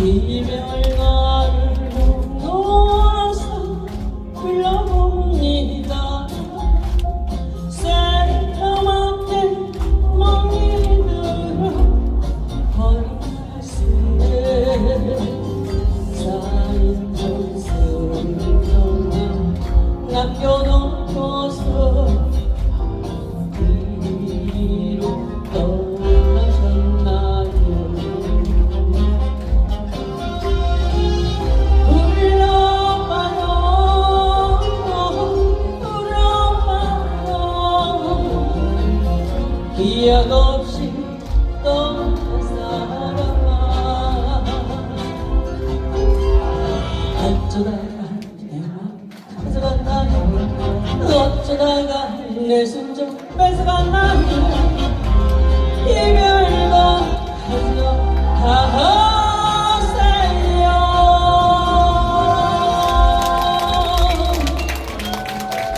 이별가를 놓아서 불러봅니다 기억 없이 떠난 사람아 어쩌다가 내맘 가져갔나 어쩌다가 내 순정 뺏어갔나 이별과 하지마